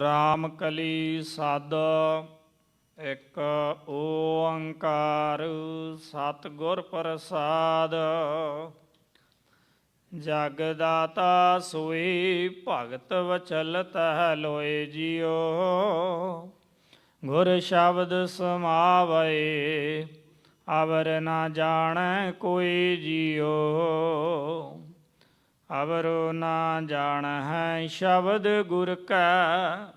ਰਾਮ ਕਲੀ ਸਦ ਇੱਕ ਓੰਕਾਰ ਸਤਿਗੁਰ ਪ੍ਰਸਾਦ। ਜਗ ਦਾਤਾ ਸੋਈ ਭਗਤ ਵਚਲਤ ਹੈ ਲੋਏ ਜਿਉ। ਗੁਰ ਸ਼ਬਦ ਸਮਾਵੇ, ਅਵਰ ਨਾ ਜਾਣੈ ਕੋਈ ਜਿਉ। ਅਵਰੋ ਨਾ ਜਾਣ ਹੈ ਸ਼ਬਦ ਗੁਰ ਕਾ,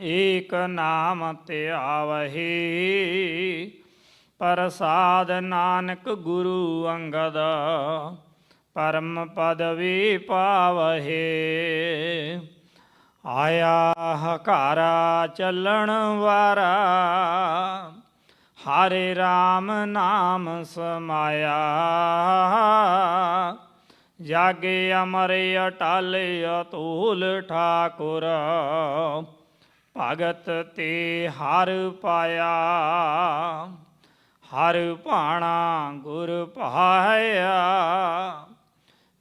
ਏਕ ਨਾਮ ਧਿਆਵਹੀ ਪ੍ਰਸਾਦ ਨਾਨਕ ਗੁਰੂ ਅੰਗਦ, ਪਰਮ ਪਦਵੀ ਪਾਵਹੇ। ਆਇਆ ਹਕਾਰਾ ਚੱਲਣ ਵਾਰਾ, ਹਰੇ RAM ਨਾਮ ਸਮਾਇਆ। ਜਾਗੇ ਅਮਰ ਅਟਲ ਅਤੂਲ ਠਾਕੁਰ। ਭਗਤ ਤੇ ਹਰ ਪਾਇਆ, ਹਰ ਭਾਣਾ ਗੁਰ ਪਾਇਆ।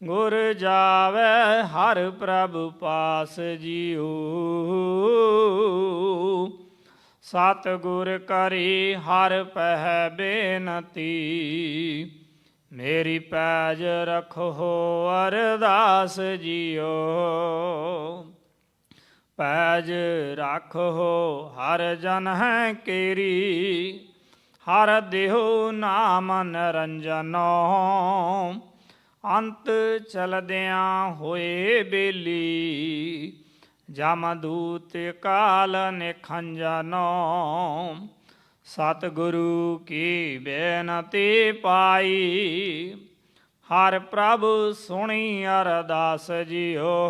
ਗੁਰ ਜਾਵੇ ਹਰ ਪ੍ਰਭ ਪਾਸ ਜੀਉ। ਸਤ ਗੁਰ ਕਰੀ ਹਰ ਪਹਿ ਬੇਨਤੀ। ਮੇਰੀ ਪੈਜ ਰਖੋ ਅਰਦਾਸ ਜੀਓ। ਪੈਜ ਰੱਖੋ ਹਰ ਜਨ ਹੈ ਕੇਰੀ। ਹਰ ਦੇਹੁ ਨਾਮ ਨਰੰਜਨੋ। ਅੰਤ ਚਲਦਿਆਂ ਹੋਏ ਬੇਲੀ। ਜਮਦੂਤ ਕਾਲ ਨਿਖੰਜਨੋ। ਸਤਿਗੁਰੂ ਕੀ ਬੇਨਤੀ ਪਾਈ। ਹਰ ਪ੍ਰਭ ਸੁਣੀ ਅਰਦਾਸ ਜੀਓ।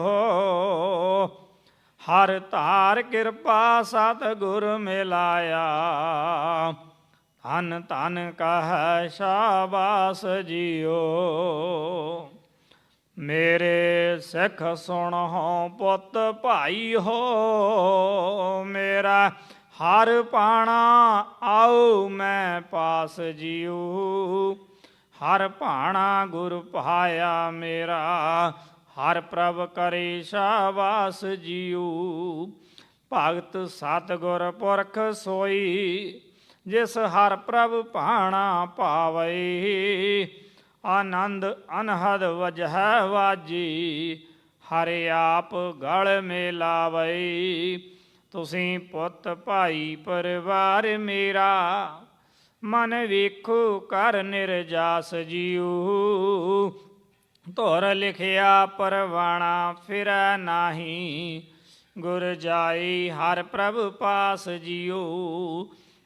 ਹਰ ਧਾਰ ਕਿਰਪਾ ਸਤਿਗੁਰ ਮਿਲਾਇਆ। ਧਨ ਧਨ ਕਹੈ ਸ਼ਾਬਾਸ ਜੀਓ। ਮੇਰੇ ਸਿੱਖ ਸੁਣ ਹੋ ਪੁੱਤ ਭਾਈ ਹੋ। ਮੇਰਾ ਹਰ ਪਾਣਾ ਆਓ ਮੈਂ ਪਾਸ ਜੀਉ। ਹਰ ਭਾਣਾ ਗੁਰ ਪਾਇਆ ਮੇਰਾ, ਹਰ ਪ੍ਰਭ ਕਰੇ ਸ਼ਾਬਾਸ ਜੀਉ। ਭਗਤ ਸਤਿਗੁਰ ਪੁਰਖ ਸੋਈ, ਜਿਸ ਹਰ ਪ੍ਰਭ ਭਾਣਾ ਪਾਵੇ ਆਨੰਦ ਅਨਹਦ ਵਜਹਿ ਵਾਜੀ, ਹਰਿ ਆਪ ਗਲ ਮੇਲਾਵੇ ਤੁਸੀਂ ਪੁੱਤ ਭਾਈ ਪਰਿਵਾਰ ਮੇਰਾ, ਮਨ ਵੇਖੋ ਕਰ ਨਿਰਜਾਸ ਜੀਉ। ਧੁਰ ਲਿਖਿਆ ਪਰਵਾਣਾ ਫਿਰੈ ਨਾਹੀ, ਗੁਰ ਜਾਈ ਹਰ ਪ੍ਰਭ ਪਾਸ ਜੀਉ।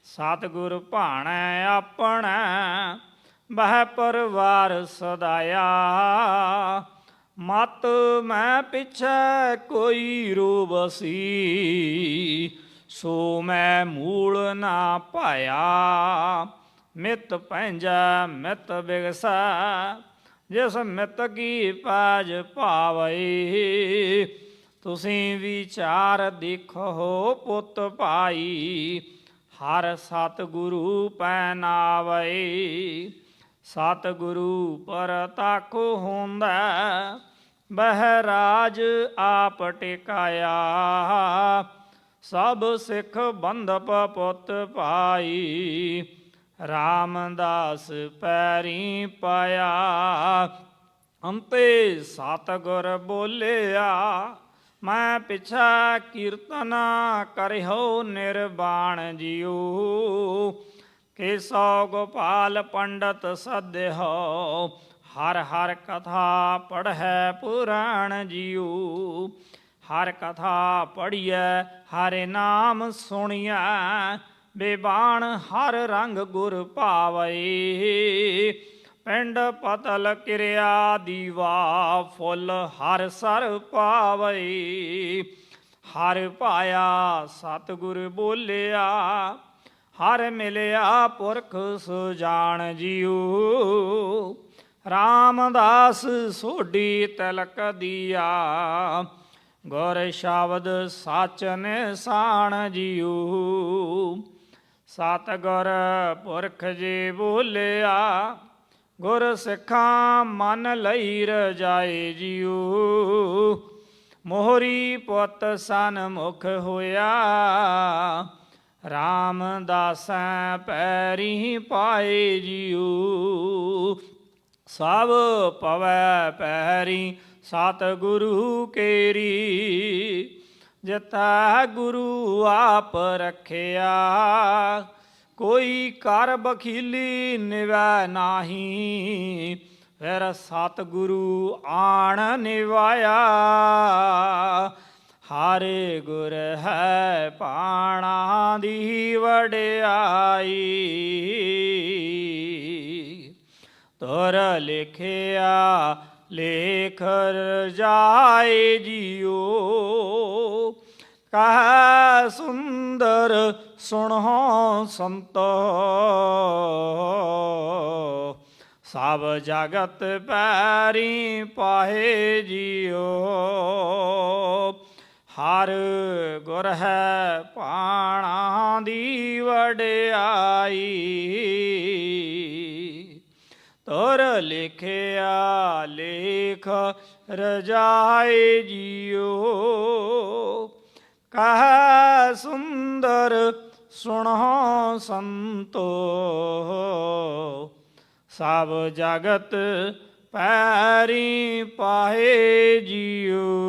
ਸਤਿਗੁਰ ਭਾਣੈ ਆਪਣਾ, ਬਹਿ ਪਰਵਾਰ ਸਦਾਇਆ। ਮਤ ਮੈਂ ਪਿਛੈ ਕੋਈ ਰੂਬਸੀ ਸੋ ਮੈਂ ਮੂਲ ਨਾ ਪਾਇਆ। ਮਿਤ ਪੈਂਜਾ, ਮਿਤ ਬਿਗਸਾ, ਜਿਸ ਮਿਤ ਕੀ ਪਾਜ ਪਾਵਈ ਤੁਸੀਂ ਵਿਚਾਰ ਦੇਖੋ ਪੁੱਤ ਭਾਈ, ਹਰ ਸਤ ਗੁਰੂ ਪੈਨਾਵਈ ਸਤ ਸਤਿਗੁਰੂ ਪਰ ਤਾਕੋ ਹੁੰਦਾ ਬਹਿਰਾਜ ਆਪ ਟਿਕਾਇਆ। ਸਭ ਸਿੱਖ ਬੰਧਪ ਪੁੱਤ ਭਾਈ, ਰਾਮਦਾਸ ਪੈਰੀ ਪਾਇਆ। ਅੰਤੇ ਸਤਗੁਰ ਬੋਲਿਆ, ਮੈਂ ਪਿਛਾ ਕੀਰਤਨ ਕਰਿਓ ਨਿਰਬਾਣ ਜੀਉ। ਕੇਸੋ ਗੋਪਾਲ ਪੰਡਤ ਸਦਿਓ ਹਰ ਹਰ ਕਥਾ ਪੜ੍ਹੈ ਪੁਰਾਣ ਜੀਉ। ਹਰ ਕਥਾ ਪੜ੍ਹੀਐ, ਹਰਿ ਨਾਮ ਸੁਣੀਐ, ਬੇਬਾਣ ਹਰ ਰੰਗ ਗੁਰ ਭਾਵਈ ਪਿੰਡ ਪਤਲ ਕਿਰਿਆ ਦੀਵਾ, ਫੁੱਲ ਹਰ ਸਰ ਪਾਵਈ ਹਰ ਪਾਇਆ ਸਤਿਗੁਰ ਬੋਲਿਆ ਹਰ ਮਿਲਿਆ ਪੁਰਖ ਸੁਜਾਨ ਜੀਉ। ਰਾਮਦਾਸ ਸੋਢੀ ਤਿਲਕ ਦੀਆ। ਗੁਰ ਸ਼ਬਦ ਸਚ ਨਿਸਾਨ ਜੀਉ। ਸਤਿਗੁਰ ਪੁਰਖ ਜੀ ਬੋਲਿਆ, ਗੁਰ ਸਿੱਖਾਂ ਮਨ ਲਈ ਰਜਾਏ ਜੀਉ। ਮੋਹਰੀ ਪੁੱਤ ਸਨਮੁਖ ਹੋਇਆ ਰਾਮਦਾਸੈ ਪੈਰੀ ਪਾਏ ਜੀਉ ਸਭ ਪਵੈ ਪੈਰੀ ਸਤ ਗੁਰੂ ਕੇਰੀ। ਜਿਤਾ ਗੁਰੂ ਆਪ ਰਖਿਆ। ਕੋਈ ਕਰ ਬਖੀਲੀ ਨਿਵੈ ਨਾਹੀ। ਫਿਰ ਸਤ ਗੁਰੂ ਆਣ ਨਿਵਾਇਆ। ਹਾਰੇ ਗੁਰ ਹੈ ਪਾਣਾ ਦੀ ਵਡਿਆਈ। ਤੁਰ ਲਿਖਿਆ ਲੇਖ ਜਾਏ ਜੀਓ ਕਹ ਸੁੰਦਰ ਸੁਣੋ ਸੰਤੋ। ਸਭ ਜਗਤ ਪੈਰੀ ਪਾਹੇ ਜੀਓ ਹਰ ਗੁਰ ਹੈ ਪਾਣਾ ਦੀ ਵਡਿਆਈ। ਤੁਰ ਲਿਖਿਆ ਲੇਖ ਰਜਾਏ ਜੀਓ। ਕਹ ਸੁੰਦਰ ਸੁਣੋ ਸੰਤੋ। ਸਭ ਜਗਤ ਪੈਰੀ ਪਾਏ ਜੀਓ।